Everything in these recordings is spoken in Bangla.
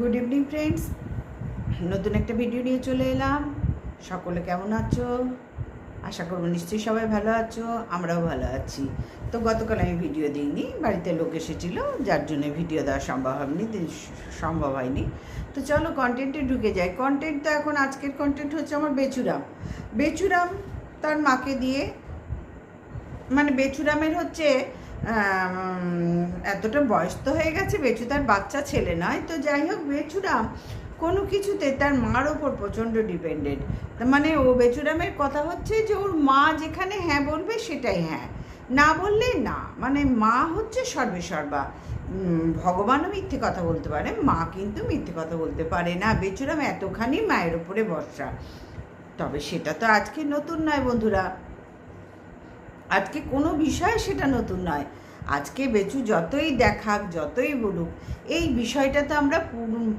গুড ইভিনিং ফ্রেন্ডস নতুন একটা ভিডিও নিয়ে চলে এলাম। সকলে কেমন আছো? আশা করব নিশ্চয়ই সবাই ভালো আছো, আমরাও ভালো আছি। তো গতকাল আমি ভিডিও দিইনি, বাড়িতে লোক এসেছিল, যার জন্য ভিডিও দেওয়া সম্ভব হয়নি সম্ভব হয়নি। তো চলো কন্টেন্টে ঢুকে যাই। কন্টেন্ট তো এখন আজকের কন্টেন্ট হচ্ছে আমার বেচুরাম বেচুরাম তার মাকে দিয়ে মানে বেচুরামের হচ্ছে এতটা বয়স তো হয়ে গেছে, বেচু তার বাচ্চা ছেলে নয়। তো যাই হোক বেচুরাম কোনো কিছুতে তার মার ওপর প্রচণ্ড ডিপেন্ডেন্ট মানে ও বেচুরামের কথা হচ্ছে যে, ওর মা যেখানে হ্যাঁ বলবে সেটাই হ্যাঁ। না বললে না। মানে মা হচ্ছে সর্বে সর্বা। ভগবানও মিথ্যে কথা বলতে পারে, মা কিন্তু মিথ্যে কথা বলতে পারে না। বেচুরাম এতখানি মায়ের ওপরে ভরসা। তবে সেটা তো আজকে নতুন নয় বন্ধুরা। আজকে কোনো বিষয় সেটা নতুন নয়। আজকে বেচু যতই দেখাক, যতই বলুক, এই বিষয়টা তো আমরা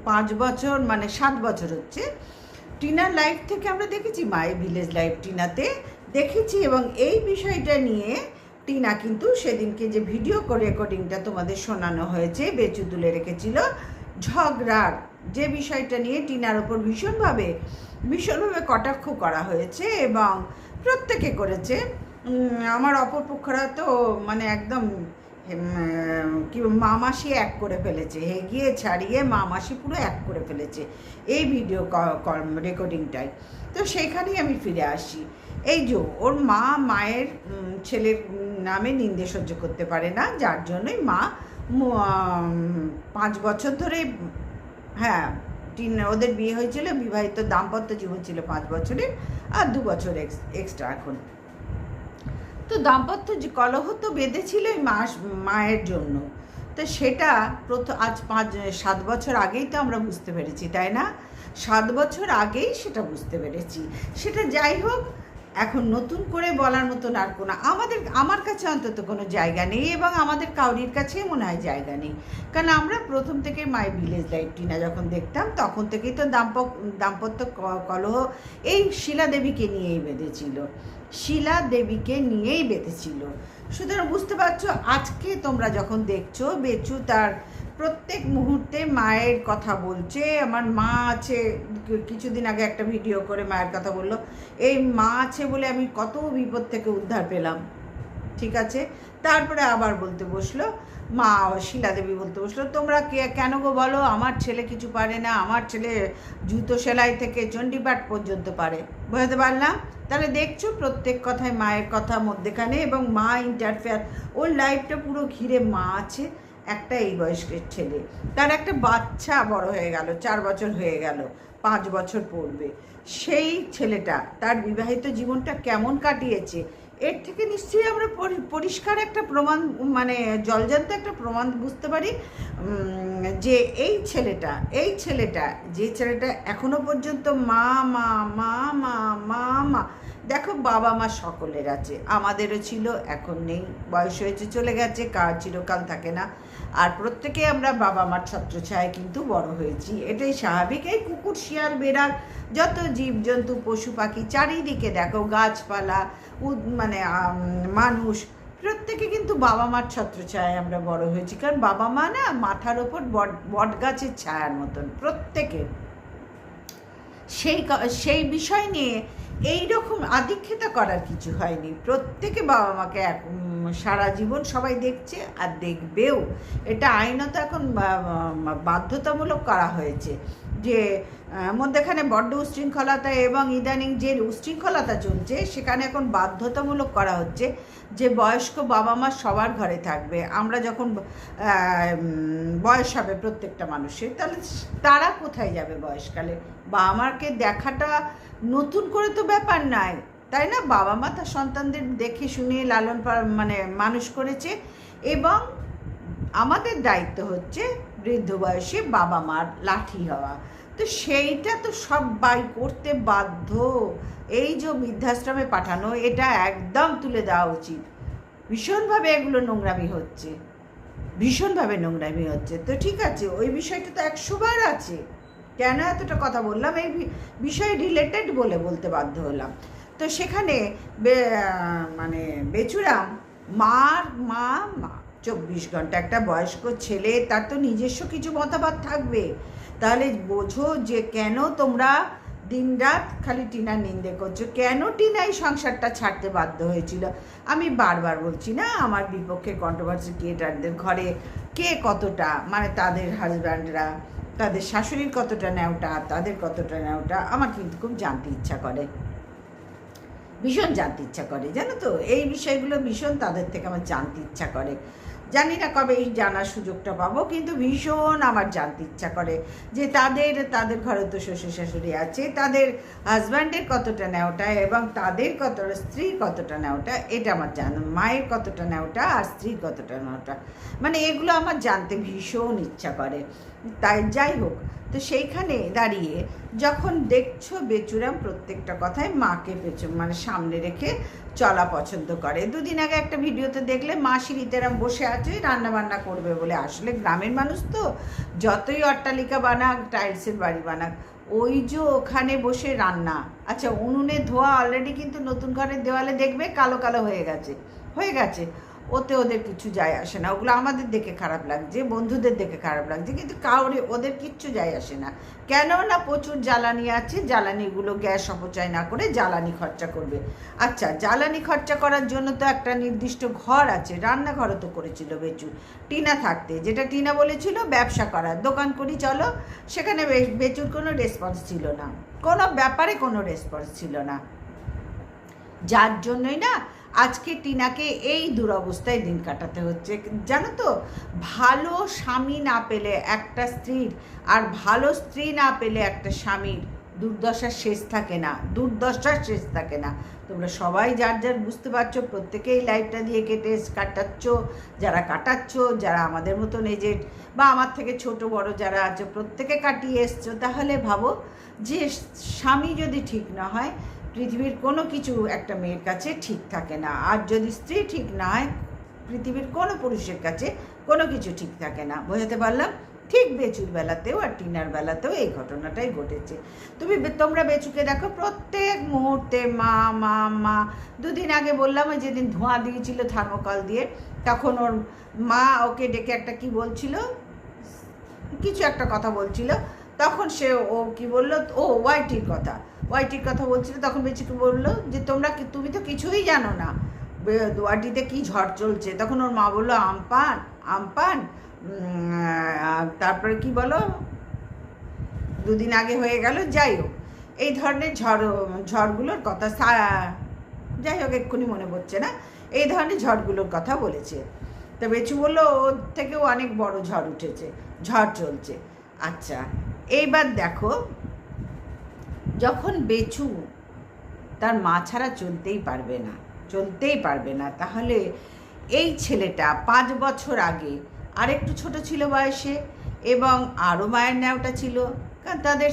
পাঁচ বছর মানে সাত বছর হচ্ছে। টিনার লাইফ থেকে আমরা দেখেছি মায়ের ভিলেজ লাইফ টিনাতে দেখেছি এবং এই বিষয়টা নিয়ে টিনা কিন্তু সেদিনকে যে ভিডিও রেকর্ডিংটা তোমাদের শোনানো হয়েছে, বেচু তুলে রেখেছিল, ঝগড়ার যে বিষয়টা নিয়ে টিনার ওপর ভীষণভাবে ভীষণভাবে কটাক্ষ করা হয়েছে এবং প্রত্যেকে করেছে। আমার অপরপক্ষরা তো মানে একদম কি মা মাসি এক করে ফেলেছে। হেগিয়ে ছাড়িয়ে মা মাসি পুরো এক করে ফেলেছে এই ভিডিও রেকর্ডিংটাই তো সেইখানেই আমি ফিরে আসি। এই যে ওর মা মায়ের ছেলের নামে নিন্দে সহ্য করতে পারে না, যার জন্যই মা পাঁচ বছর ধরে হ্যাঁ তিন, ওদের বিয়ে হয়েছিল, বিবাহিত দাম্পত্য জীবন ছিল পাঁচ বছরের আর দু বছর এক্সট্রা এখন। তো দাম্পত্য যে কলহ তো বেঁধেছিল মাস, মায়ের জন্য। তো সেটা প্রথম আজ পাঁচ, সাত বছর আগেই তো আমরা বুঝতে পেরেছি, তাই না? সাত বছর আগেই সেটা বুঝতে পেরেছি। সেটা যাই হোক, এখন নতুন করে বলার মতন আর কোনো, আমাদের, আমার কাছে অন্তত কোনো জায়গা নেই এবং আমাদের কাউরির কাছেই মনে হয় জায়গা নেই। কারণ আমরা প্রথম থেকে মাই ভিলেজ লাইফ টিনা যখন দেখতাম, তখন থেকেই তো দাম্প দাম্পত্য কলহ এই শিলা দেবীকে নিয়েই বেঁধেছিল। শিলা দেবীকে নিয়েই বেঁধেছিল। সুতরাং বুঝতে পারছ, আজকে তোমরা যখন দেখছ, বেচু তার প্রত্যেক মুহূর্তে মায়ের কথা বলছে। আমার মা আছে, কিছুদিন আগে একটা ভিডিও করে মায়ের কথা বলল। এই মা আছে বলে আমি কত বিপদ থেকে উদ্ধার পেলাম। ঠিক আছে? তারপরে আবার বলতে বসল মা শিলা দেবী বলতে বসল, তোমরা কে, কেন গো বলো? আমার ছেলে কিছু পারে না। আমার ছেলে জুতো সেলাই থেকে চণ্ডীপাঠ পর্যন্ত পারে। বুঝতে পারলাম? তাহলে দেখছ প্রত্যেক কথায় মায়ের কথা মধ্যেখানে এবং মা ইন্টারফেয়ার ওর লাইফটা পুরো ঘিরে মা আছে, একটা এই বয়স্কের ছেলে। তার একটা বাচ্চা বড় হয়ে গেল, চার বছর হয়ে গেল, পাঁচ বছর পড়বে। সেই ছেলেটা তার বিবাহিত জীবনটা কেমন কাটিয়েছে? এর থেকে নিশ্চয়ই আমরা পরি- পরিষ্কার একটা প্রমাণ মানে জলজান্ত একটা প্রমাণ বুঝতে পারি যে এই ছেলেটা এই ছেলেটা, যে ছেলেটা এখনও পর্যন্ত মা মা মা মা মা মা দেখো বাবা মা সকলের আছে, আমাদেরও ছিল, এখন নেই, বয়স হয়েছে, চলে গেছে, কার চিরকাল থাকে না। আর প্রত্যেকে আমরা বাবা মার ছত্রছায় কিন্তু বড় হয়েছি। এটাই স্বাভাবিক, এই কুকুর, শিয়াল, বেড়াল, যত জীবজন্তু, পশু পাখি, চারিদিকে দেখো গাছপালা মানে মানুষ, প্রত্যেকে কিন্তু বাবা মার ছত্রছায়ায় আমরা বড় হয়েছি। কারণ বাবা মা না মাথার ওপর বট বট গাছের ছায়ার মতন, প্রত্যেকে। সেই সেই বিষয় নিয়ে এই রকম আদিক্ষেতা করার কিছু হয়নি। প্রত্যেকে বাবা মাকে এক সারা জীবন সবাই দেখছে আর দেখবেও। এটা আইনত এখন বাধ্যতামূলক করা হয়েছে যে মধ্যেখানে বড্ড উশৃঙ্খলতা এবং ইদানিং যে উশৃঙ্খলতা চলছে, সেখানে এখন বাধ্যতামূলক করা হচ্ছে। যে বয়স্ক বাবা মা সবার ঘরে থাকবে। আমরা যখন বয়স হবে প্রত্যেকটা মানুষের, তাহলে তারা কোথায় যাবে বয়সকালে? বাবা মাকে দেখাটা নতুন করে তো ব্যাপার নাই তাই না? বাবা মা তার সন্তানদের দেখে শুনে লালন মানে মানুষ করেছে এবং আমাদের দায়িত্ব হচ্ছে বৃদ্ধ বয়সে বাবা মার লাঠি হওয়া। তো সেইটা তো সবাই করতে বাধ্য। এই যে বৃদ্ধাশ্রমে পাঠানো, এটা একদম তুলে দেওয়া উচিত। ভীষণভাবে এগুলো নোংরামি হচ্ছে। ভীষণভাবে নোংরামি হচ্ছে। তো ঠিক আছে, ওই বিষয়টা তো একশোবার আছে। কেন এতটা কথা বললাম? এই বিষয় রিলেটেড বলে বলতে বাধ্য হলাম। তো সেখানে মানে বেচুরাম, মার মা মা, চব্বিশ ঘণ্টা একটা বয়স্ক ছেলে, তার তো নিজস্ব কিছু মতামত থাকবে। তাহলে বোঝো যে কেন তোমরা দিনরাত খালি টিনার নিন্দে করছ। কেন টিনা এই সংসারটা ছাড়তে বাধ্য হয়েছিল? আমি বারবার বলছি, না, আমার বিপক্ষে কন্ট্রোভার্সি ক্রিয়েটারদের ঘরে কে কতটা মানে তাদের হাজব্যান্ডরা তাদের শাশুড়ির কতটা নেওটা তাদের কতটা নেওটা আমার কিন্তু খুব জানতে ইচ্ছা করে। ভীষণ জানতে ইচ্ছা করে, জানো তো? এই বিষয়গুলো ভীষণ তাদের থেকে আমার জানতে ইচ্ছা করে। জানি না কবে এই জানার সুযোগটা পাবো, কিন্তু ভীষণ আমার জানতে ইচ্ছা করে যে তাদের তাদের ঘরে তো শ্বশুর শাশুড়ি আছে, তাদের হাজব্যান্ডের কতটা নেওটা এবং তাদের কতটা স্ত্রীর কতটা নেওটা এটা আমার জান, মায়ের কতটা নেওটা আর স্ত্রীর কতটা নেওটা মানে এগুলো আমার জানতে ভীষণ ইচ্ছা করে। তাই যাই হোক, তো সেইখানে দাঁড়িয়ে যখন দেখছ বেচুরাম প্রত্যেকটা কথায় মাকে পেছন মানে সামনে রেখে চলা পছন্দ করে। দুদিন আগে একটা ভিডিওতে দেখলে মা সিঁড়িতেরাম বসে আছে রান্না বান্না করবে বলে। আসলে গ্রামের মানুষ তো, যতই অট্টালিকা বানাক, টাইলসের বাড়ি বানাক, ওই যে ওখানে বসে রান্না। আচ্ছা উনুনে ধোয়া অলরেডি কিন্তু নতুন ঘরের দেওয়ালে দেখবে কালো কালো হয়ে গেছে হয়ে গেছে। ওতে ওদের কিছু যায় আসে না। ওগুলো আমাদের দেখে খারাপ লাগছে, বন্ধুদের দেখে খারাপ লাগছে, কিন্তু কাউরে ওদের কিচ্ছু যায় আসে না। কেন না প্রচুর জ্বালানি আছে, জ্বালানিগুলো গ্যাস অপচয় না করে জ্বালানি খরচা করবে। আচ্ছা জ্বালানি খরচা করার জন্য তো একটা নির্দিষ্ট ঘর আছে, রান্নাঘরও তো করেছিল বেচু। টিনা থাকতে, যেটা টিনা বলেছিল, ব্যবসা করার। দোকান করি, চলো। সেখানে বেচুর কোনো রেসপন্স ছিল না। কোনো ব্যাপারে কোনো রেসপন্স ছিল না। যার জন্যই না আজকে টিনাকে এই দুরবস্থায় দিন কাটাতে হচ্ছে। জানো তো, ভালো স্বামী না পেলে একটা স্ত্রীর আর ভালো স্ত্রী না পেলে একটা স্বামীর দুর্দশার শেষ থাকে না, দুর্দশার শেষ থাকে না। তোমরা সবাই যার যার বুঝতে পারছ, প্রত্যেকেই লাইফটা দিয়ে কেটে কাটাচ্ছ, যারা কাটাচ্ছ, যারা আমাদের মতন এজেড বা আমার থেকে ছোট বড় যারা আছে, প্রত্যেকে কাটিয়ে এসছো। তাহলে ভাবো, যে স্বামী যদি ঠিক না হয় পৃথিবীর কোনো কিছু একটা মেয়ের কাছে ঠিক থাকে না। আর যদি স্ত্রী ঠিক না হয়, পৃথিবীর কোনো পুরুষের কাছে কোনো কিছু ঠিক থাকে না। বোঝাতে পারলাম? ঠিক বেচুর বেলাতেও আর টিনার বেলাতেও এই ঘটনাটাই ঘটেছে। তুমি তোমরা বেচুকে দেখো, প্রত্যেক মুহূর্তে মা মা মা, দুদিন আগে বললাম ওই যেদিন ধোঁয়া দিয়েছিল থার্মোকল দিয়ে, তখন ওর মা ওকে ডেকে একটা কি বলছিল? কিছু একটা কথা বলছিল। তখন সে ও কি বলল? ও ওয়াইটির কথা। ওয়াইটির কথা বলছিল, তখন বেচিকে বলল যে, তোমরা তুমি তো কিছুই জানো না। ওয়াইটিতে কি ঝড় চলছে? তখন ওর মা বলল আমপান আমপান তারপরে কি বলো? দুদিন আগে হয়ে গেল, যাই হোক। এই ধরনের ঝড়, ঝড়গুলোর কথা যাই হোক, এক্ষুনি মনে পড়ছে না। এই ধরনের ঝড়গুলোর কথা বলেছে। তো বেচু বলল, ওর থেকেও অনেক বড় ঝড় উঠেছে, ঝড় চলছে। আচ্ছা এইবার দেখো যখন বেচু, তার মা ছাড়া চলতেই পারবে না, চলতেই পারবে না। তাহলে এই ছেলেটা পাঁচ বছর আগে আর একটু ছোট ছিল বয়সে এবং আরও মায়ের ন্যাওটা ছিল। কারণ তাদের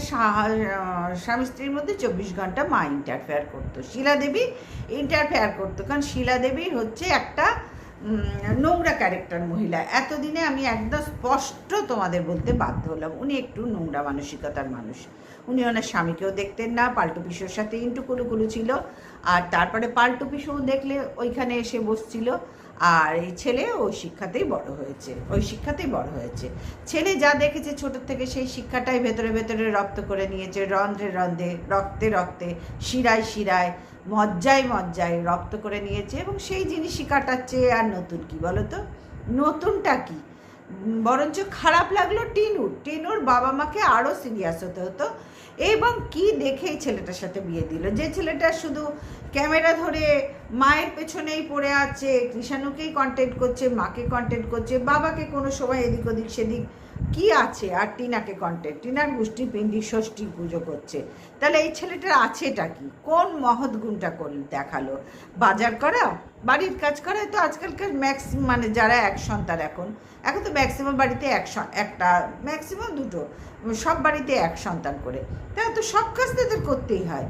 স্বামী স্ত্রীর মধ্যে চব্বিশ ঘণ্টা মা ইন্টারফেয়ার করতো। শিলাদেবী ইন্টারফেয়ার করতো। কারণ শিলা দেবী হচ্ছে একটা নোংরা ক্যারেক্টার মহিলা। এতদিনে আমি একদম স্পষ্ট তোমাদের বলতে বাধ্য হলাম। উনি একটু নোংরা মানসিকতার মানুষ। উনি ওনার স্বামীকেও দেখতেন না, পাল্টু পিসোর সাথে ইন্টু কুলুকুলু ছিল। আর তারপরে পাল্টু পিসু দেখলে ওইখানে এসে বসছিল। আর এই ছেলে ওই শিক্ষাতেই বড় হয়েছে। ওই শিক্ষাতেই বড় হয়েছে। ছেলে যা দেখেছে ছোটোর থেকে সেই শিক্ষাটাই ভেতরে ভেতরে রক্ত করে নিয়েছে। রন্ধ্রে রন্ধ্রে, রক্তে রক্তে, শিরায় শিরায়। মজ্জায় মজ্জায় রক্ত করে নিয়েছে এবং সেই জিনিসই কাটাচ্ছে আর নতুন কি বলো তো নতুনটা কি? বরঞ্চ খারাপ লাগল টিনুর। টিনুর বাবা মাকে আরও সিরিয়াস হতে হতো এবং কি দেখে এই ছেলেটার সাথে বিয়ে দিল? যে ছেলেটা শুধু ক্যামেরা ধরে মায়ের পেছনেই পড়ে আছে, কৃষাণুকেই কন্টেন্ট করছে, মাকে কন্টেন্ট করছে, বাবাকে কোনো সময় এদিক ওদিক সেদিক কি আছে? আর টিনাকে কন্টেন্ট টিনার গোষ্ঠী পিণ্ডি ষষ্ঠী পুজো করছে। তাহলে এই ছেলেটার আছেটা কি? কোন মহৎ গুণটা কর দেখাল? বাজার করা? বাড়ির কাজ করা? তো আজকালকার ম্যাক্স মানে যারা এক সন্তান এখন এখন তো ম্যাক্সিমাম বাড়িতে এক একটা ম্যাক্সিমাম দুটো, সব বাড়িতে এক সন্তান করে। তারা তো সব কাজ তাদের করতেই হয়।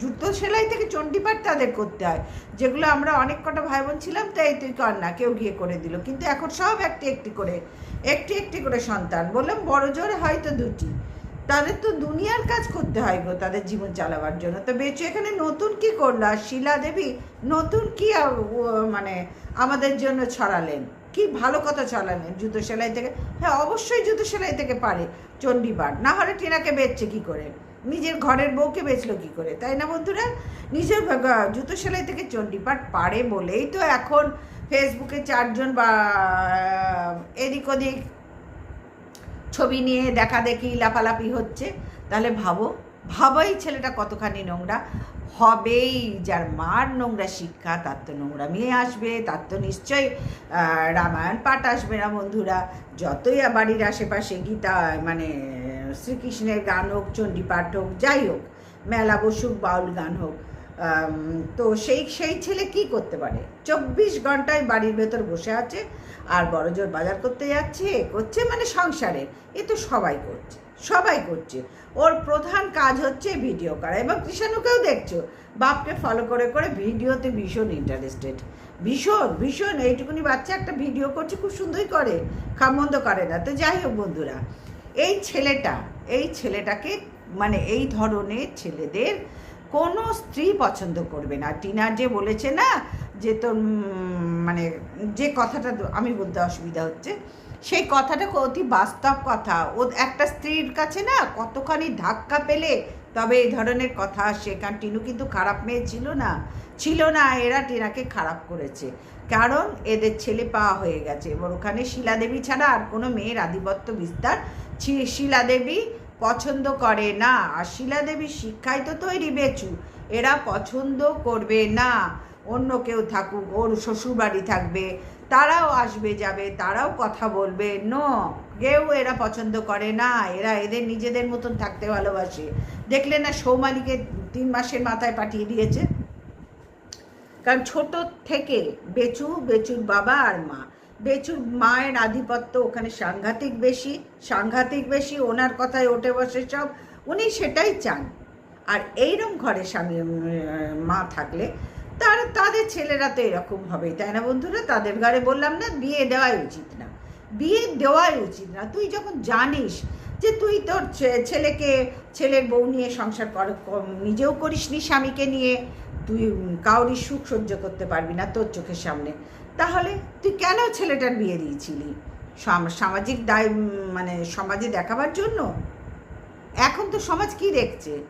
জুতো সেলাই থেকে চণ্ডীপাঠ তাদের করতে হয়, যেগুলো আমরা অনেক কটা ভাই বোন ছিলাম, তাই তুই কর না, কেউ গিয়ে করে দিল। কিন্তু এখন সব একটি একটি করে, একটি একটি করে সন্তান। বললাম, বড় জোরে হয়তো দুটি। তাদের তো দুনিয়ার কাজ করতে হয় গো, তাদের জীবন চালাবার জন্য। তো বেঁচে, এখানে নতুন কি করল? আর শিলা দেবী নতুন কি মানে আমাদের জন্য ছড়ালেন? কি ভালো কথা চলালেন জুতো সেলাই থেকে? হ্যাঁ অবশ্যই জুতো সেলাই থেকে পারে, চণ্ডীপাঠ। না হলে টিনাকে বেচছে কি করে? নিজের ঘরের বউকে বেচলো কি করে? তাই না বন্ধুরা? নিজের জুতো সেলাই থেকে চণ্ডীপাঠ পারে বলেই তো এখন ফেসবুকে চারজন বা এদিক ওদিক ছবি নিয়ে দেখা দেখি লাফালাফি হচ্ছে। তাহলে ভাবো ভাবো এই ছেলেটা কতখানি নোংরা। হবেই যার মার নোংরা শিক্ষা, তার তো নোংরা মেয়ে আসবে, তার তো নিশ্চয়ই রামায়ণ পাঠ আসবে না বন্ধুরা। যতই বাড়ির আশেপাশে গীতা মানে শ্রীকৃষ্ণের গান হোক চণ্ডী পাঠ হোক, যাই হোক, মেলা বসুক, বাউল গান হোক তো সেই সেই ছেলে কি করতে পারে? চব্বিশ ঘন্টায় বাড়ির ভেতর বসে আছে আর বড়জোর বাজার করতে যাচ্ছে করছে মানে সংসারে। এ তো সবাই করছে সবাই করছে। ওর প্রধান কাজ হচ্ছে ভিডিও করা। এবং কৃষাণুকেও দেখছ, বাপকে ফলো করে করে ভিডিওতে ভীষণ ইন্টারেস্টেড ভীষণ ভীষণ। এইটুকুনি বাচ্চা একটা ভিডিও করছে, খুব সুন্দরই করে খামন্দ করে না। তো যাই হোক বন্ধুরা এই ছেলেটা, এই ছেলেটাকে মানে এই ধরনের ছেলেদের কোনো স্ত্রী পছন্দ করবে না। টিনা যে বলেছে না, যে তোর মানে যে কথাটা আমি বলতে অসুবিধা হচ্ছে, সেই কথাটা অতি বাস্তব কথা। ও একটা স্ত্রীর কাছে না কতখানি ধাক্কা পেলে, তবে এই ধরনের কথা আসে। কারণ টিনু কিন্তু খারাপ মেয়ে ছিল না ছিল না, এরা টিনাকে খারাপ করেছে। কারণ এদের ছেলে পাওয়া হয়ে গেছে। এবার ওখানে শিলাদেবী ছাড়া আর কোনো মেয়ের আধিপত্য বিস্তার ছি- শিলাদেবী পছন্দ করে না। আর শিলাদেবীর শিক্ষায় তো তৈরি বেচু, এরা পছন্দ করবে না। অন্য কেউ থাকুক, ওর শ্বশুরবাড়ি থাকবে, তারাও আসবে যাবে, তারাও কথা বলবে। নো, কেউ এরা পছন্দ করে না। এরা এদের নিজেদের মতন থাকতে ভালোবাসে। দেখলে না সৌমালিকে তিন মাসের মাথায় পাঠিয়ে দিয়েছে। কারণ ছোট থেকে বেচু, বেচুর বাবা আর মা। বেচুর মায়ের আধিপত্য ওখানে সাংঘাতিক বেশি সাংঘাতিক বেশি, ওনার কথায় ওঠে বসে সব, উনি সেটাই চান। আর এইরকম ঘরে স্বামী মা থাকলে তার, তাদের ছেলেরা তো এরকম হবে তাই না বন্ধুরা? তাদের ঘরে বললাম না, বিয়ে দেওয়াই উচিত না। বিয়ে দেওয়াই উচিত না। তুই যখন জানিস যে তুই তোর ছেলেকে, ছেলের বউ নিয়ে সংসার কর নিজেও করিসনি স্বামীকে নিয়ে, তুই কাউরি সুখ সহ্য করতে পারবি না তোর চোখের সামনে। তাহলে তুই কেন ছেলেটার বিয়ে দিয়েছিলি? সাম- সামাজিক দায় মানে সমাজে দেখাবার জন্য? এখন তো সমাজ কি দেখছে?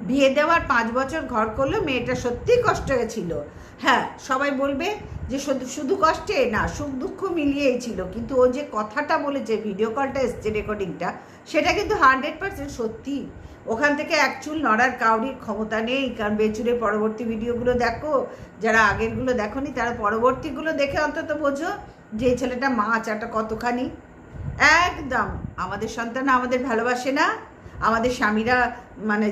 বিয়ে দেওয়ার পাঁচ বছর ঘর করল মেয়েটা সত্যি কষ্ট হয়েছিল। হ্যাঁ সবাই বলবে যে শুধু শুধু কষ্টে না, সুখ দুঃখ মিলিয়েই ছিল। কিন্তু ও যে কথাটা বলেছে ভিডিও কলটা এসছে রেকর্ডিংটা সেটা কিন্তু হান্ড্রেড পার্সেন্ট সত্যি। ওখান থেকে অ্যাকচুয়াল নড়ার কাউরির ক্ষমতা নেই, কারণ বেচুরের পরবর্তী ভিডিওগুলো দেখো, যারা আগেরগুলো দেখোনি, তারা পরবর্তীগুলো দেখে অন্তত বোঝো যে ছেলেটা মাছ একটা কতখানি। একদম, আমাদের সন্তান আমাদের ভালোবাসে না, আমাদের স্বামীরা মানে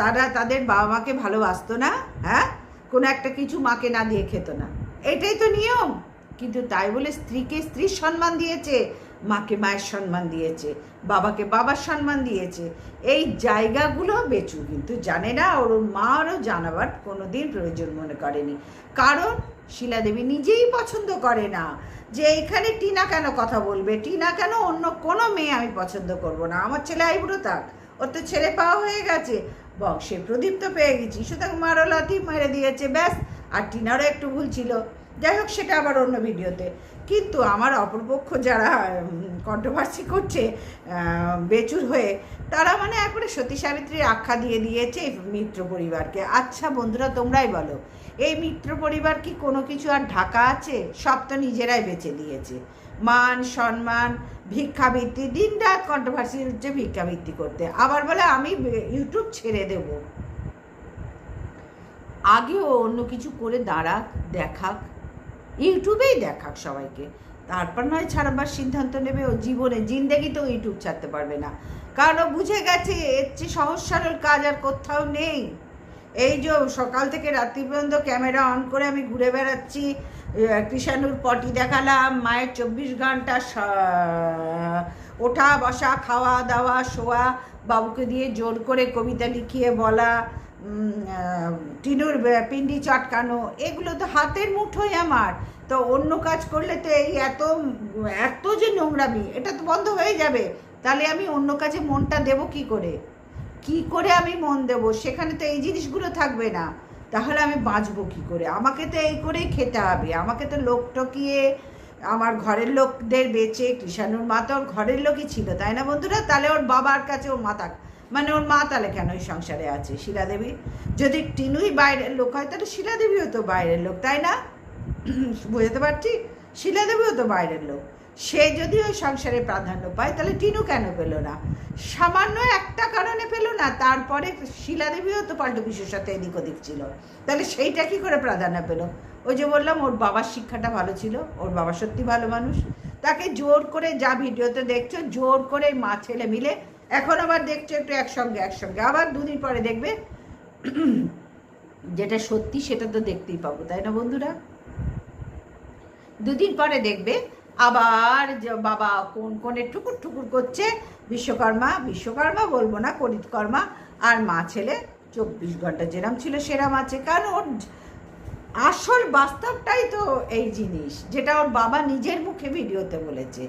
তারা তাদের বাবা মাকে ভালোবাসতো না হ্যাঁ? কোনো একটা কিছু মাকে না দিয়ে খেত না। এটাই তো নিয়ম। কিন্তু তাই বলে স্ত্রীকে স্ত্রীর সম্মান দিয়েছে, মাকে মায়ের সম্মান দিয়েছে, বাবাকে বাবার সম্মান দিয়েছে। এই জায়গাগুলো বেচু। কিন্তু জানে না ওর মারও জানাবার কোনো দিন প্রয়োজন মনে করেনি। কারণ শিলাদেবী নিজেই পছন্দ করে না। যে এখানে টিনা কেন কথা বলবে? টিনা কেন অন্য কোনো মেয়ে আমি পছন্দ করব না? আমার ছেলে আইবুড়ো থাক ওর তো ছেলে পাওয়া হয়ে গেছে। বংশে প্রদীপ তো পেয়ে গেছি। সুতরাং মারো লাথি মেরে দিয়েছে, ব্যাস। আর টিনারও একটু ভুল ছিল। যাই হোক, সেটা আবার অন্য ভিডিওতে। কিন্তু আমার অপরপক্ষ যারা কন্ট্রোভার্সি করছে বেচুর হয়ে, তারা মানে একবারে সতী সাবিত্রীর আখ্যা দিয়ে দিয়েছে মিত্র পরিবারকে। আচ্ছা বন্ধুরা, তোমরাই বলো, এই মিত্র পরিবার কি কোনো কিছু আর ঢাকা আছে? সব তো নিজেরাই বেছে দিয়েছে। মান, সম্মান, ভিক্ষাবৃত্তি দিন রাত কন্ট্রোভার্সি হচ্ছে ভিক্ষাবৃত্তি করতে। আবার বলে আমি ইউটিউব ছেড়ে দেব। আগেও অন্য কিছু করে দাঁড়াক, দেখাক। ইউটিউবেই দেখাক সবাইকে। তারপর নয় ছাড়াবার সিদ্ধান্ত নেবে ও জীবনে জিন্দেগি তো ইউটিউব ছাড়তে পারবে না। কারণ ও বুঝে গেছে, এর চেয়ে সহজ সরল কাজ আর কোথাও নেই। এই যে সকাল থেকে রাত্রি পর্যন্ত ক্যামেরা অন করে আমি ঘুরে বেড়াচ্ছি কৃষাণুর পটি দেখালাম, মায়ের চব্বিশ ঘণ্টা ওঠা, বসা, খাওয়া, দাওয়া, শোয়া, বাবুকে দিয়ে জোর করে কবিতা লিখিয়ে বলা টিনুর পিন্ডি চটকানো, এগুলো তো হাতের মুঠোয় আমার। তো অন্য কাজ করলে তো এই এত এত যে নোংরামি, এটা তো বন্ধ হয়ে যাবে। তাহলে আমি অন্য কাজে মনটা দেবো কি করে? কি করে আমি মন দেব? সেখানে তো এই জিনিসগুলো থাকবে না। তাহলে আমি বাঁচবো কী করে? আমাকে তো এই করেই খেতে হবে। আমাকে তো লোক টকিয়ে আমার ঘরের লোকদের বেচে, কৃষাণুর মা তো ওর ঘরের লোকই ছিল, তাই না বন্ধুরা? তাহলে ওর বাবার কাছে ওর মা থাক মানে ওর মা তাহলে কেন ওই সংসারে আছে? শিলাদেবী? যদি টিনুই বাইরের লোক হয়, তাহলে শিলাদেবীও তো বাইরের লোক, তাই না? বুঝতে পারছি? শিলাদেবীও তো বাইরের লোক। সে যদি ওই সংসারে প্রাধান্য পায়, তাহলে টিনু কেন পেল না? সামান্য একটা কারণে পেল না, তারপরে শিলাদেবীও তো পাল্টু বিশুর সাথে এদিক ওদিক ছিল। তাহলে সেইটা কি করে প্রাধান্য পেল? ওই যে বললাম, ওর বাবার শিক্ষাটা ভালো ছিল, ওর বাবা সত্যি ভালো মানুষ। তাকে জোর করে যা ভিডিওতে দেখছ, জোর করে মা ছেলে মিলে, এখন আবার দেখছ একটু একসঙ্গে একসঙ্গে। আবার দুদিন পরে দেখবে, যেটা সত্যি সেটা তো দেখতেই পাবো, তাই না বন্ধুরা? দুদিন পরে দেখবে আবার বাবা কোন কোণে ঠুকুর ঠুকুর করছে? বিশ্বকর্মা বিশ্বকর্মা বলব না, করিতকর্মা। আর মা ছেলে চব্বিশ ঘণ্টা যেরাম ছিল সেরাম আছে। কারণ ওর আসল বাস্তবটাই তো এই জিনিস, যেটা ওর বাবা নিজের মুখে ভিডিওতে বলেছে।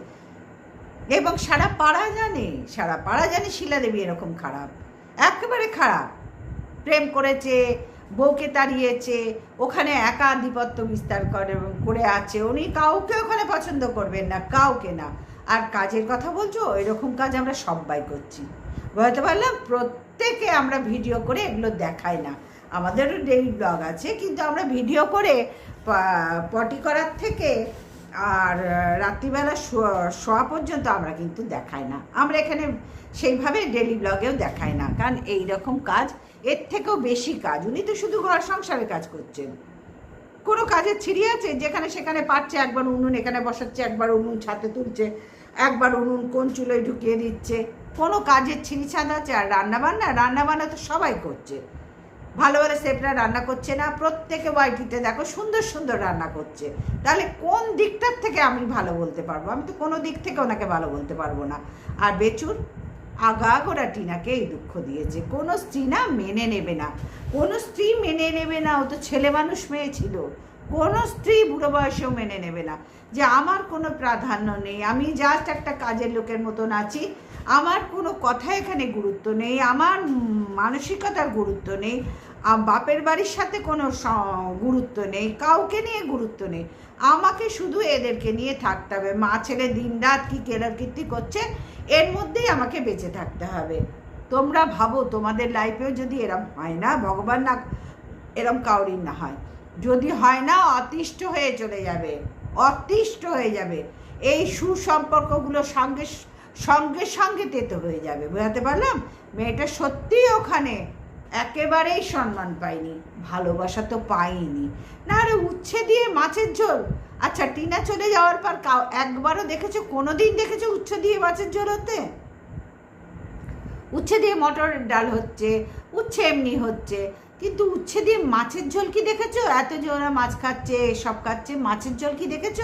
এবং সারা পাড়া জানে, সারা পাড়া জানে শিলা দেবী এরকম খারাপ। একেবারে খারাপ। প্রেম করেছে বউকে তাড়িয়েছে, ওখানে একা আধিপত্য বিস্তার করে করে আছে, উনি কাউকে ওখানে পছন্দ করবেন না, কাউকে না। আর কাজের কথা বলছো, এরকম কাজ আমরা সবাই করছি। বলতে পারলাম, প্রত্যেকে আমরা ভিডিও করে এগুলো দেখাই না। আমাদেরও ডেইলি ব্লগ আছে, কিন্তু আমরা ভিডিও করে পটি করার থেকে আর রাত্রিবেলা শোয়া- পর্যন্ত আমরা কিন্তু দেখাই না। আমরা এখানে সেইভাবে ডেলি ব্লগেও দেখাই না, কারণ এই রকম কাজ এর থেকেও বেশি কাজ। উনি তো শুধু ঘর সংসারে কাজ করছেন। কোনো কাজের ছিঁড়ি আছে? যেখানে সেখানে পাচ্ছে, একবার উনুন এখানে বসাচ্ছে, একবার উনুন ছাতে তুলছে, একবার উনুন কোন চুলোয় ঢুকিয়ে দিচ্ছে। কোনো কাজের ছিঁড়ি ছাদ আছে? আর রান্নাবান্না? রান্নাবান্না তো সবাই করছে। ভালো ভালো সেফরা রান্না করছে না, প্রত্যেকে ওয়াইটিতে দেখো সুন্দর সুন্দর রান্না করছে। তাহলে কোন দিকটার থেকে আমি ভালো বলতে পারব? আমি তো কোনো দিক থেকে ওনাকে ভালো বলতে পারব না। আর বেচুর আগাগোড়া টিনাকে এই দুঃখ দিয়েছে। কোনো স্ত্রী না মেনে নেবে না। কোনো স্ত্রী মেনে নেবে না, ও তো ছেলে মানুষ মেয়ে ছিল। কোনো স্ত্রী বুড়ো বয়সেও মেনে নেবে না যে আমার কোনো প্রাধান্য নেই, আমি জাস্ট একটা কাজের লোকের মতন আছি। আমার কোনো কথা এখানে গুরুত্ব নেই, আমার মানসিকতার গুরুত্ব নেই বাপের বাড়ির সাথে কোনো গুরুত্ব নেই, কাউকে নিয়ে গুরুত্ব নেই। আমাকে শুধু এদেরকে নিয়ে থাকতে হবে। মা ছেলে দিন রাত কি কেলার কীর্তি করছে এর মধ্যেই আমাকে বেঁচে থাকতে হবে। তোমরা ভাবো, তোমাদের লাইফেও যদি এরম হয় না, ভগবান না, এরম কাউরির না হয়। যদি হয় না, অতিষ্ঠ হয়ে চলে যাবে, অতিষ্ঠ হয়ে যাবে। এই সুসম্পর্কগুলো সঙ্গে সঙ্গে সঙ্গে তেতো হয়ে যাবে, বোঝাতে পারলাম? মেয়েটা সত্যিই ওখানে একেবারেই সম্মান পায়নি, ভালোবাসা তো পাইনি না আরে উচ্ছে দিয়ে মাছের ঝোল আচ্ছা টিনা চলে যাওয়ার পর একবারও দেখেছ? কোনো দিন দেখেছ উচ্ছে দিয়ে মাছের ঝোল হতে? উচ্ছে দিয়ে মটরের ডাল হচ্ছে, উচ্ছে এমনি হচ্ছে, কিন্তু উচ্ছে দিয়ে মাছের ঝোল কি দেখেছ? এত যে ওরা মাছ খাচ্ছে, সব খাচ্ছে, মাছের ঝোল কি দেখেছ?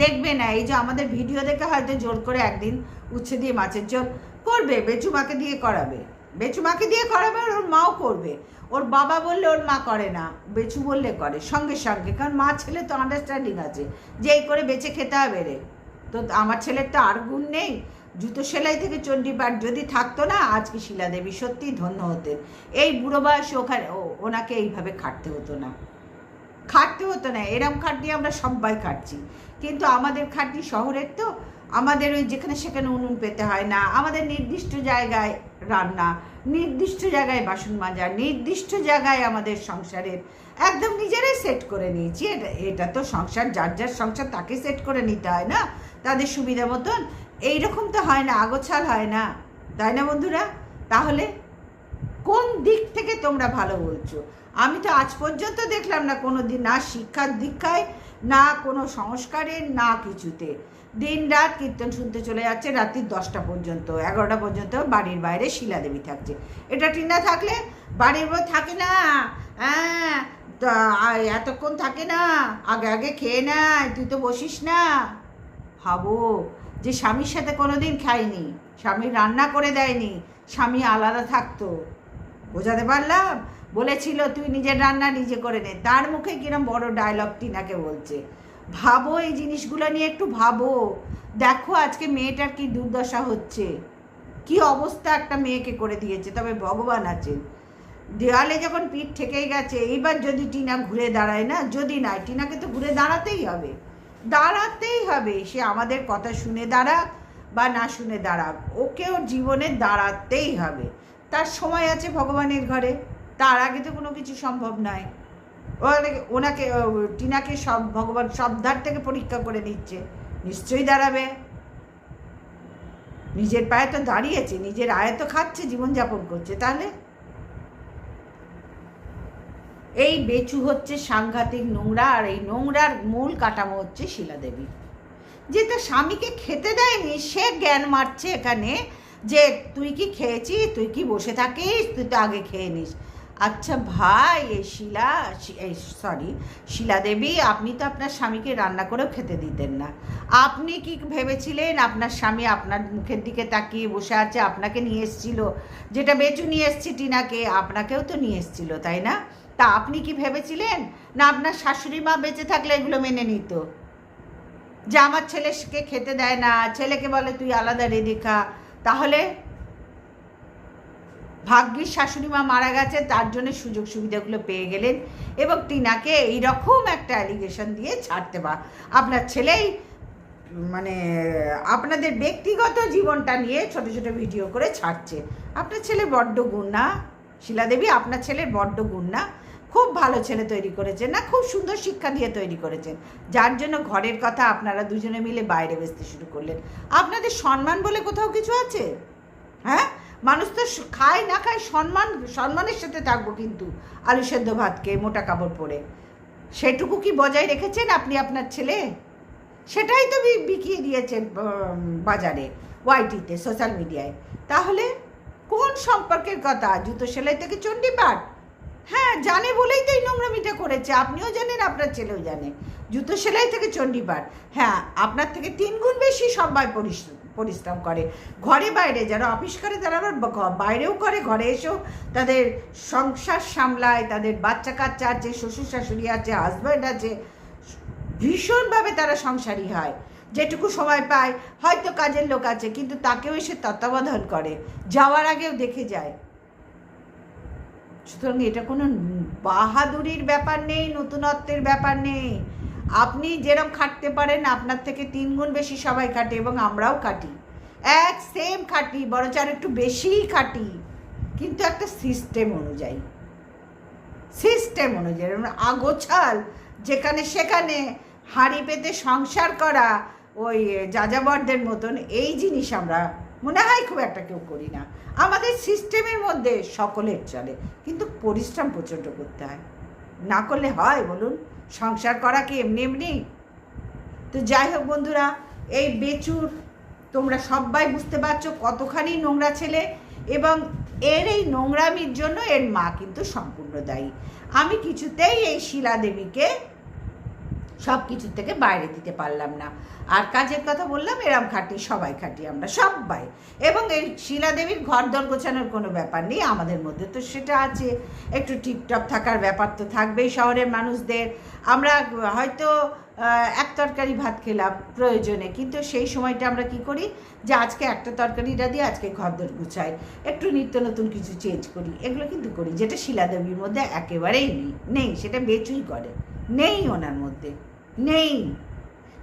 দেখবে না, এই যে আমাদের ভিডিও দেখে হয়তো জোর করে একদিন উচ্ছে দিয়ে মাছের ঝোল করবে, বেচুমাকে দিয়ে করাবে। বেচুমাকে দিয়ে করাবে, ওর মাও করবে। ওর বাবা বললে ওর মা করে না, বেচু বললে করে, সঙ্গে সঙ্গে। কারণ মা ছেলে তো আন্ডারস্ট্যান্ডিং আছে, যে এই করে বেঁচে খেতে হবে রে। তো আমার ছেলের তো আর গুণ নেই। জুতো সেলাই থেকে চণ্ডীপাঠ যদি থাকতো না আজকে শিলা দেবী সত্যি ধন্য হতেন। এই বুড়ো বয়সে ওখানে ওনাকে এইভাবে খাটতে হতো না। খাটতে হতো না, এরম খাটনি আমরা সবাই খাটছি। কিন্তু আমাদের খাটনি শহরের তো আমাদের ওই যেখানে সেখানে উনুন পেতে হয় না, আমাদের নির্দিষ্ট জায়গায় রান্না, নির্দিষ্ট জায়গায় বাসন মাজা, নির্দিষ্ট জায়গায় আমাদের সংসারের একদম নিজেরাই সেট করে নিয়েছি। এটা এটা তো সংসার, যার যার সংসার তাকে সেট করে নিতে হয় না, তাদের সুবিধা মতন। এইরকম তো হয় না, আগোছাল হয় না, তাই না বন্ধুরা? তাহলে কোন দিক থেকে তোমরা ভালো বলছো? আমি তো আজ পর্যন্ত দেখলাম না কোনো দিন না শিক্ষার দীক্ষায়, না কোনো সংস্কারের, না কিছুতে। দিন রাত কীর্তন শুনতে চলে যাচ্ছে রাত্রির দশটা পর্যন্ত, এগারোটা পর্যন্ত বাড়ির বাইরে শিলাদেবী থাকছে। এটা টিনা থাকলে বাড়ির বউ থাকে না হ্যাঁ এতক্ষণ থাকে না, আগে আগে খেয়ে নেয় তুই তো বসিস না। ভাবো, যে স্বামীর সাথে কোনো দিন খাইনি, স্বামী রান্না করে দেয়নি, স্বামী আলাদা থাকতো। বোঝাতে পারলাম? বলেছিল, তুই নিজের রান্না নিজে করে নে। তার মুখে কিরম বড় ডায়লগ টিনাকে বলছে। ভাবো এই জিনিসগুলো নিয়ে একটু ভাবো। দেখো আজকে মেয়েটার কি দুর্দশা হচ্ছে। কি অবস্থা একটা মেয়েকে করে দিয়েছে, তবে ভগবান আছেন। দেওয়ালে যখন পিঠ ঠেকেই গেছে, এইবার যদি টিনা ঘুরে দাঁড়ায় না, যদি না, টিনাকে তো ঘুরে দাঁড়াতেই হবে। দাঁড়াতেই হবে, সে আমাদের কথা শুনে দাঁড়াক বা না শুনে দাঁড়াক, ওকে ওর জীবনে দাঁড়াতেই হবে। তার সময় আছে ভগবানের ঘরে, তার আগে তো কোনো কিছু সম্ভব নয়। ওনাকে টিনাকে সব ভগবান সব ধার থেকে পরীক্ষা করে নিচ্ছে। নিশ্চয়ই দাঁড়াবে। নিজের পায়ে তো দাঁড়িয়েছে, নিজের আয় তো খাচ্ছে, জীবনযাপন করছে, তাহলে? এই বেচু হচ্ছে সাংঘাতিক নোংরা, আর এই নোংরার মূল কাঠামো হচ্ছে শিলাদেবী। যে তার স্বামীকে খেতে দেয়নি, সে জ্ঞান মারছে এখানে যে, তুই কি খেয়েছিস? তুই কি বসে থাকিস? তুই তো আগে খেয়ে নিস। আচ্ছা ভাই, এই শিলা এই সরি শিলা দেবী, আপনি তো আপনার স্বামীকে রান্না করেও খেতে দিতেন না। আপনি কি ভেবেছিলেন আপনার স্বামী আপনার মুখের দিকে তাকিয়ে বসে আছে, আপনাকে নিয়ে এসেছিল? যেটা বেচু নিয়ে এসছি, টিনাকে, আপনাকেও তো নিয়ে এসেছিল, তাই না? তা আপনি কি ভেবেছিলেন? না আপনার শাশুড়ি মা বেঁচে থাকলে এগুলো মেনে নিত? যে আমার ছেলেকে খেতে দেয় না, ছেলেকে বলে তুই আলাদা খা তাহলে? ভাগ্যিস শাশুড়ি মা মারা গেছে, তার জন্য সুযোগ সুবিধাগুলো পেয়ে গেলেন এবং টিনাকে এইরকম একটা অ্যালিগেশন দিয়ে ছাড়তে বা, আপনার ছেলেই মানে আপনাদের ব্যক্তিগত জীবনটা নিয়ে ছোট ছোট ভিডিও করে ছাড়ছে। আপনার ছেলে বড্ড গুণ না? শিলাদেবী আপনার ছেলের বড্ড গুণ না? খুব ভালো ছেলে তৈরি করেছেন না? খুব সুন্দর শিক্ষা দিয়ে তৈরি করেছেন। যার জন্য ঘরের কথা আপনারা দুজনে মিলে বাইরে বেচতে শুরু করলেন। আপনাদের সম্মান বলে কোথাও কিছু আছে? হ্যাঁ? মানুষ তো খায় না খায়, সম্মান, সম্মানের সাথে থাকব কিন্তু আলু সেদ্ধ ভাতকে মোটা কাপড় পরে। সেটুকু কি বজায় রেখেছেন আপনি আপনার ছেলে? সেটাই তো বিকিয়ে দিয়েছেন বাজারে, ওয়াইটিতে, সোশ্যাল মিডিয়ায়। তাহলে কোন সম্পর্কের কথা? জুতো সেলাই থেকে চণ্ডীপাঠ? হ্যাঁ জানে বলেই তো এই নোংরামিটা করেছে। আপনিও জানেন, আপনার ছেলেও জানে। জুতো সেলাই থেকে চণ্ডীপাঠ। হ্যাঁ আপনার থেকে তিন গুণ বেশি সবাই পরিশ্রম। পরিশ্রম করে। ঘরে বাইরে যারা অফিস করে, তারা আবার বাইরেও করে। ঘরে এসেও তাদের সংসার সামলায়, তাদের বাচ্চা কাচ্চা আছে শ্বশুর শাশুড়ি আছে হাজব্যান্ড আছে। ভীষণভাবে তারা সংসারী হয়। যেটুকু সময় পায়, হয়তো কাজের লোক আছে, কিন্তু তাকেও এসে তত্ত্বাবধান করে। যাওয়ার আগেও দেখে যায়। সুতরাং এটা কোনো বাহাদুরির ব্যাপার নেই, নতুনত্বের ব্যাপার নেই। আপনি যেরকম খাটতে পারেন, আপনার থেকে তিন গুণ বেশি সবাই খাটে এবং আমরাও খাটি। এক সেম খাটি, বরঞ্চ আর একটু বেশিই খাটি। কিন্তু একটা সিস্টেম অনুযায়ী। সিস্টেম অনুযায়ী আগোছাল, যেখানে সেখানে হাঁড়ি পেতে সংসার করা, ওই যাযাবরদের মতন, এই জিনিস আমরা, মনে হয় খুব একটা কেউ করি না। আমাদের সিস্টেমের মধ্যে সকলের চলে, কিন্তু পরিশ্রম প্রচণ্ড করতে হয়। না করলে হয়, বলুন। সংসার করা কি এমনি এমনি? তো যাই হোক বন্ধুরা, এই বেচুর তোমরা সবাই বুঝতে পারছ কতখানি নোংরা ছেলে এবং এর এই নোংরামির জন্য এর মা কিন্তু সম্পূর্ণ দায়ী। আমি কিছুতেই এই শিলা দেবীকে সব কিছু থেকে বাইরে দিতে পারলাম না। আর কাজের কথা বললাম, এরম খাটি, সবাই খাটি আমরা সবাই এবং এই শিলা দেবীর ঘর দর গোছানোর কোনো ব্যাপার নেই, আমাদের মধ্যে তো সেটা আছে। একটু টিপটপ থাকার ব্যাপার তো থাকবেই শহরের মানুষদের। আমরা হয়তো এক তরকারি ভাত খেলাম প্রয়োজনে, কিন্তু সেই সময়টা আমরা কি করি? যে আজকে একটা তরকারিটা দিয়ে আজকে ঘর দর গুছাই, একটু নিত্য নতুন কিছু চেঞ্জ করি, এগুলো কিন্তু করি, যেটা শিলাদেবীর মধ্যে একেবারেই নেই নেই, সেটা বেচুই করে, নেই ওনার মধ্যে। নেই।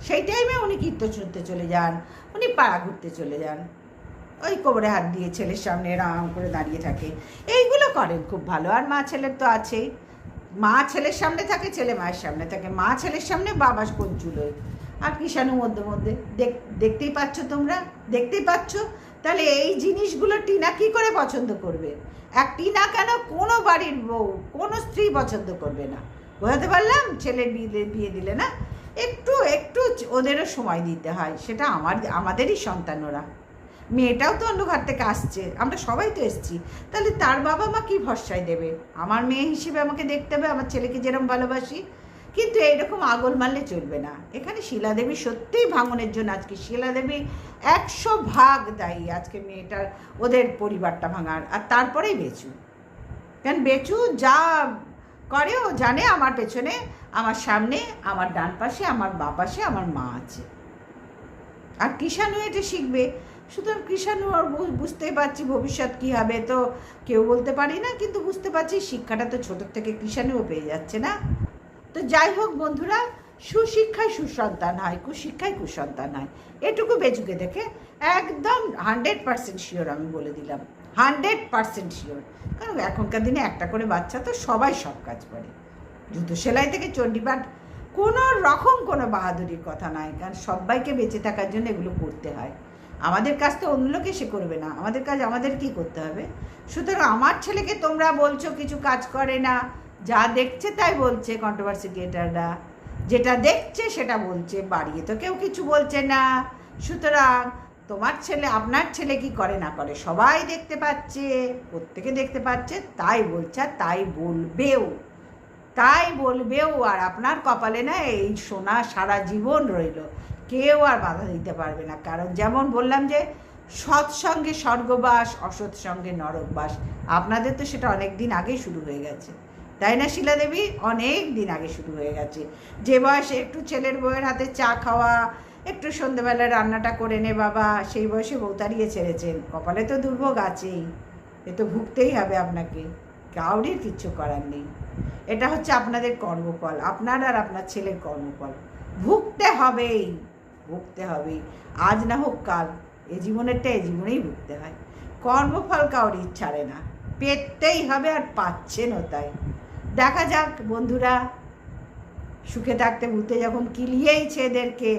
সেই টাইমে উনি কীর্তন শুনতে চলে যান, উনি পাড়া ঘুরতে চলে যান। ওই কোমরে হাত দিয়ে ছেলের সামনে আরাম করে দাঁড়িয়ে থাকে। এইগুলো করেন খুব ভালো। আর মা ছেলের তো আছেই। মা ছেলের সামনে থাকে, ছেলে মায়ের সামনে থাকে। মা ছেলের সামনে বাবা কোন চুলোয় আর কিষাণু মধ্যে মধ্যে, দেখ- দেখতেই পাচ্ছ তোমরা? দেখতেই পাচ্ছ? তাহলে এই জিনিসগুলো টিনা কি করে পছন্দ করবে? এক টিনা কেন কোনো বাড়ির বউ, কোনো স্ত্রী পছন্দ করবে না? বোঝাতে পারলাম? ছেলের বিয়ে বিয়ে দিলে না? একটু একটু ওদেরও সময় দিতে হয়। সেটা আমার, আমাদেরই সন্তান ওরা মেয়েটাও তো অন্য ঘর থেকে আসছে। আমরা সবাই তো এসছি। তাহলে তার বাবা মা কি ভরসায় দেবে? আমার মেয়ে হিসেবে আমাকে দেখতে হবে, আমার ছেলেকে যেরকম ভালোবাসি। কিন্তু এইরকম আগল মারলে চলবে না। এখানে শিলাদেবী সত্যিই ভাঙনের জন্য আজকে। শিলাদেবী একশো ভাগ দায়ী আজকে মেয়েটার, ওদের পরিবারটা ভাঙার। আর তারপরেই বেচু। কারণ বেচু যা করে, ও জানে আমার পেছনে, আমার সামনে, আমার ডান পাশে, আমার বা পাশে, আমার মা আছে। আর কৃষাণু এটা শিখবে। সুতরাং কৃষাণু আর বুঝতেই পারছি ভবিষ্যৎ কী হবে, তো কেউ বলতে পারি না, কিন্তু বুঝতে পারছি শিক্ষাটা তো ছোটোর থেকে কৃষাণুও পেয়ে যাচ্ছে না। তো যাই হোক বন্ধুরা, সুশিক্ষায় সুসন্তান হয়, কুশিক্ষায় কুসন্তান হয়। এটুকু বেচুকে দেখে একদম হান্ড্রেড পার্সেন্ট শিওর আমি বলে দিলাম। Hundred percent sure. কারণ এখনকার দিনে একটা করে বাচ্চা তো সবাই সব কাজ করে। জুতো সেলাই থেকে চণ্ডীপাঠ কোনো রকম কোনো বাহাদুরির কথা নয় কারণ সবাইকে বেঁচে থাকার জন্য এগুলো করতে হয়। আমাদের কাজ তো অন্য লোকে সে করবে না। আমাদের কাজ আমাদের কি করতে হবে? সুতরাং আমার ছেলেকে তোমরা বলছো কিছু কাজ করে না। যা দেখছে তাই বলছে কন্ট্রোভার্সি ক্রিয়েটাররা যেটা দেখছে সেটা বলছে, বাড়িয়ে তো কেউ কিছু বলছে না। সুতরাং তোমার ছেলে, আপনার ছেলে কি করে না করে? সবাই দেখতে পাচ্ছে, প্রত্যেকে দেখতে পাচ্ছে, তাই বলছে তাই বলবেও। তাই বলবেও আর আপনার কপালে না এই সোনা সারা জীবন রইল। কেউ আর বাধা দিতে পারবে না। কারণ যেমন বললাম যে সৎসঙ্গে স্বর্গবাস, অসৎ সঙ্গে নরকবাস, আপনাদের তো সেটা অনেক দিন আগেই শুরু হয়ে গেছে। তাই না, শিলা দেবী? অনেক দিন আগে শুরু হয়ে গেছে। যে বয়সে একটু ছেলের বউয়ের হাতে চা খাওয়া একটু সন্ধেবেলায় রান্নাটা করে নে বাবা, সেই বয়সে বউ তাড়িয়ে ছেড়েছেন। কপালে তো দুর্ভোগ আছেই। এ তো ভুগতেই হবে আপনাকে। কাউরির কিচ্ছু করার নেই। এটা হচ্ছে আপনাদের কর্মফল, আপনার আর আপনার ছেলের কর্মফল। ভুগতে হবেই ভুগতে হবেই। আজ না হোক কাল, এ জীবনেরটা এ জীবনেই ভুগতে হয়। কর্মফল কাউরি ছাড়ে না। পেতেই হবে আর পাচ্ছেনও তাই। দেখা যাক বন্ধুরা, সুখে থাকতে ভূতে যখন কিলিয়েইছে এদেরকে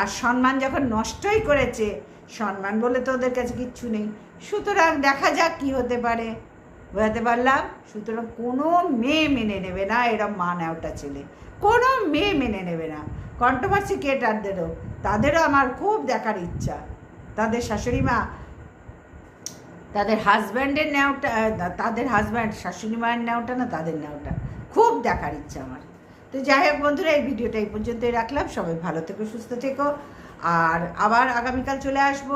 আর সম্মান যখন নষ্টই করেছে, সম্মান বলে তো ওদের কাছে কিচ্ছু নেই। সুতরাং দেখা যাক কি হতে পারে। বোঝাতে পারলাম? সুতরাং কোনো মেয়ে মেনে নেবে না এরম মা নেওটা ছেলে। কোনো মেয়ে মেনে নেবে না। কন্ট্রোভার্সি ক্রিয়েটারদেরও তাদেরও আমার খুব দেখার ইচ্ছা। তাদের শাশুড়ি মা, তাদের হাজব্যান্ডের নেওটা তাদের হাজব্যান্ড শাশুড়ি মায়ের নেওটা না তাদের নেওটা খুব দেখার ইচ্ছা আমার। তো যাই হোক বন্ধুরা, এই ভিডিওটা এই পর্যন্তই রাখলাম। সবাই ভালো থেকো, সুস্থ থেকো। আর আবার আগামীকাল চলে আসব।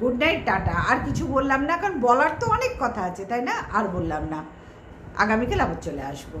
Good night tata. আর কিছু বললাম না, কারণ বলার তো অনেক কথা আছে, তাই না? আর বললাম না। আগামীকাল আবার চলে আসব।